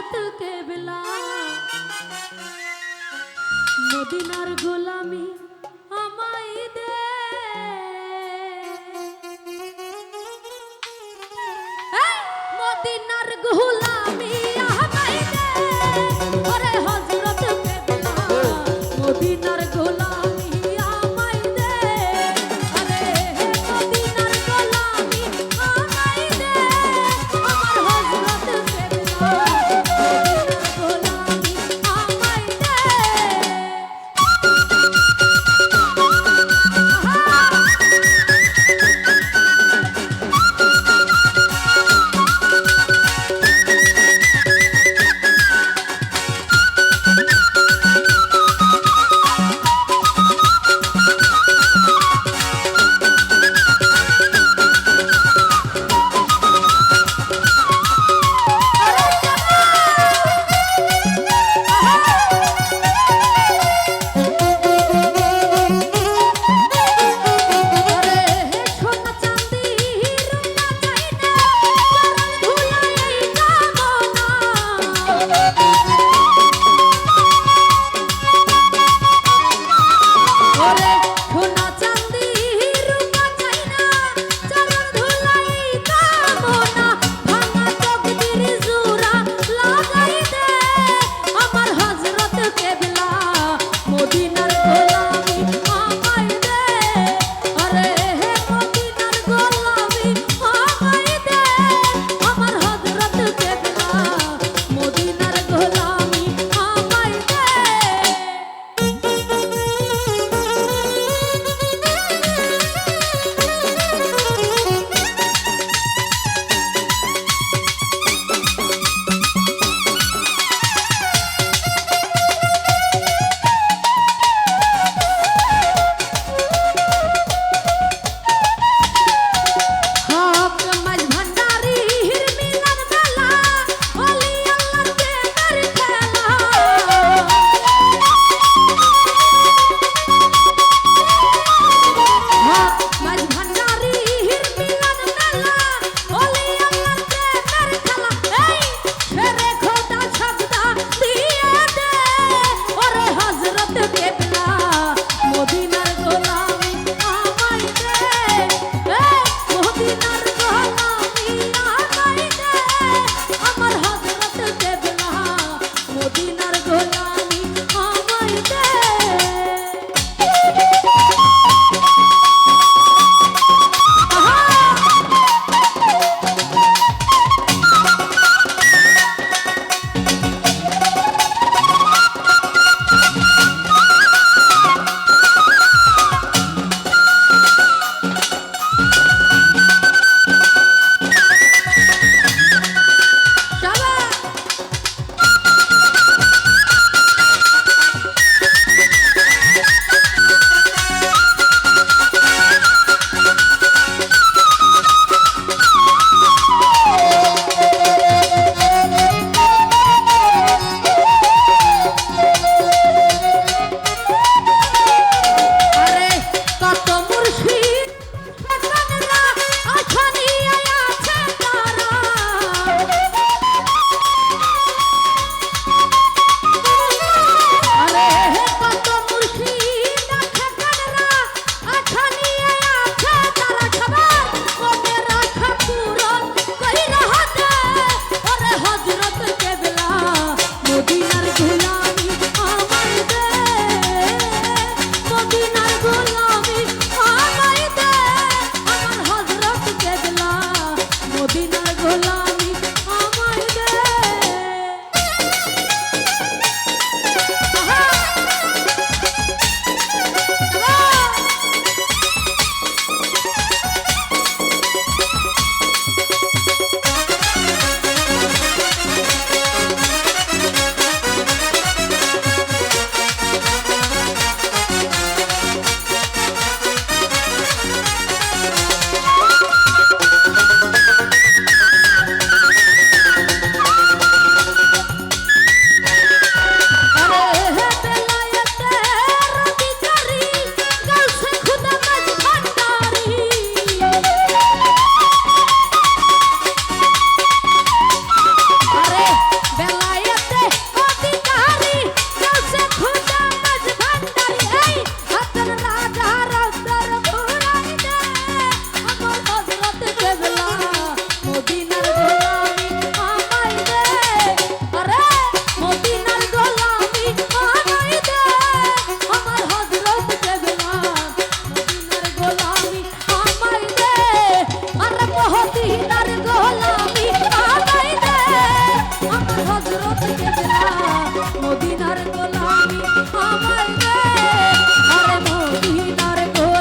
হজরত কেবলা মদিনার গোলামি দে। মদিনার গোলামি দে। ওরে কেবলা মদিনার মদিনার গোলামি আমায় দে আরে তোরা